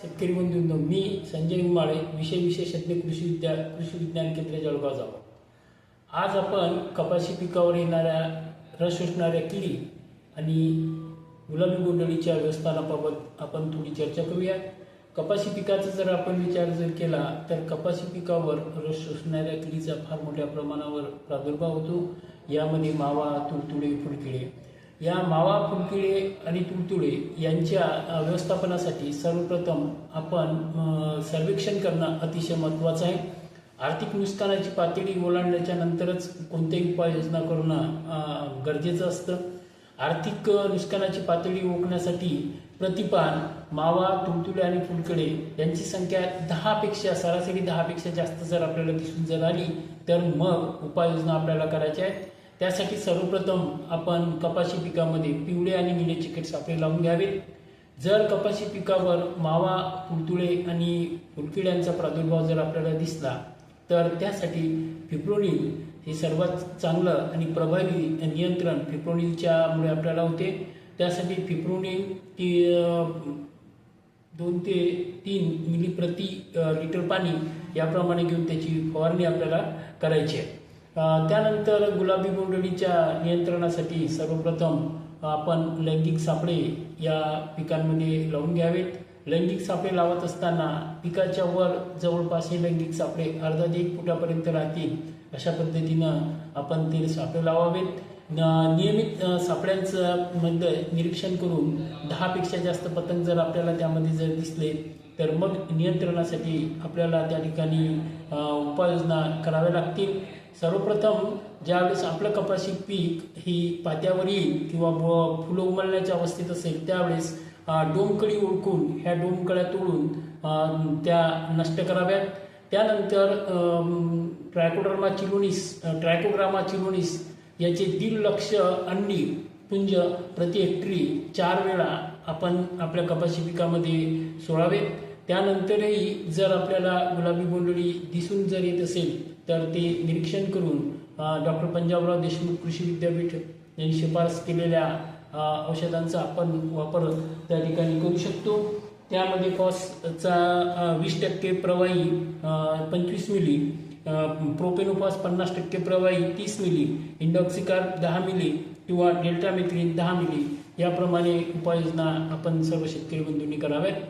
शेतकरी बंधूंनो मी संजय उमाळे विषय विशेषज्ञ कृषी विद्या कृषी विज्ञान केंद्र जळगाव जाऊ आज आपण कपाशी पिकावर येणाऱ्या रस शोषणाऱ्या किडी आणि गुलाबी गोंडळीच्या व्यवस्थानाबाबत आपण थोडी चर्चा करूया. कपाशी पिकाचा जर आपण विचार जर केला तर कपाशी पिकावर रस शोषणाऱ्या किडीचा फार मोठ्या प्रमाणावर प्रादुर्भाव होतो. यामध्ये मावा तुडतुडे फुडकिडे या मावा फुलकिडे आणि तुडतुडे यांच्या व्यवस्थापनासाठी सर्वप्रथम आपण सर्वेक्षण करणं अतिशय महत्त्वाचं आहे. आर्थिक नुकसानाची पातळी ओलांडल्याच्या नंतरच कोणत्याही उपाययोजना करणं गरजेचं असतं. आर्थिक नुकसानाची पातळी ओळखण्यासाठी प्रतिपान मावा तुडतुडे आणि फुलकडे यांची संख्या दहापेक्षा सरासरी दहापेक्षा जास्त जर आपल्याला दिसून जर आली तर मग उपाययोजना आपल्याला करायच्या आहेत. त्यासाठी सर्वप्रथम आपण कपाशी पिकामध्ये पिवळे आणि निळे चिकट सापळे लावून घ्यावेत. जर कपाशी पिकावर मावा तुडतुळे आणि फुलकिड्यांचा प्रादुर्भाव जर आपल्याला दिसला तर त्यासाठी फिप्रोनिल हे सर्वात चांगलं आणि प्रभावी नियंत्रण फिप्रोनिलच्यामुळे आपल्याला होते. त्यासाठी फिप्रोनिल ती दोन ते तीन मिली प्रति लिटर पाणी याप्रमाणे घेऊन त्याची फवारणी आपल्याला करायची आहे. त्यानंतर गुलाबी बोंडळीच्या नियंत्रणासाठी सर्वप्रथम आपण लैंगिक सापळे या पिकांमध्ये लावून घ्यावेत. लैंगिक सापळे लावत असताना पिकाच्या वर जवळपास हे लैंगिक सापळे अर्धा ते एक फुटापर्यंत राहतील अशा पद्धतीनं आपण ते सापळे लावावेत. नियमित सापळ्यांचं मध्ये निरीक्षण करून दहापेक्षा जास्त पतंग जर आपल्याला त्यामध्ये जर दिसले तर मग नियंत्रणासाठी आपल्याला त्या ठिकाणी उपाययोजना कराव्या लागतील. सर्वप्रथम ज्यावेळेस आपलं कपाशी पीक ही पात्यावर येईल किंवा ब- फुलं उमलण्याच्या अवस्थेत असेल त्यावेळेस डोमकळी ओळखून ह्या डोमकळ्या तोडून त्या नष्ट कराव्यात. त्यानंतर ट्रायकोड्रामा ट्रायकोडर्मा चिलोनिस अ, ट्रायकोड्रामा चिलोनिस याचे दीड लक्ष अंडी पुंज प्रति हेक्टरी चार वेळा आपण आपल्या कपाशी पिकामध्ये सोडावेत त्यानंतरही जर आपल्याला गुलाबी गोंडळी दिसून जर येत असेल तर ते निरीक्षण करून डॉक्टर पंजाबराव देशमुख कृषी विद्यापीठ यांनी शिफारस केलेल्या औषधांचा आपण वापर त्या ठिकाणी करू शकतो. त्यामध्ये कॉसचा वीस टक्के प्रवाही पंचवीस मिली प्रोपेनोफॉस पन्नास टक्के प्रवाही तीस मिली इंडॉक्सिकार दहा मिली किंवा डेल्टामेथ्रिन दहा मिली याप्रमाणे उपाययोजना आपण सर्व शेतकरी बंधूंनी कराव्यात.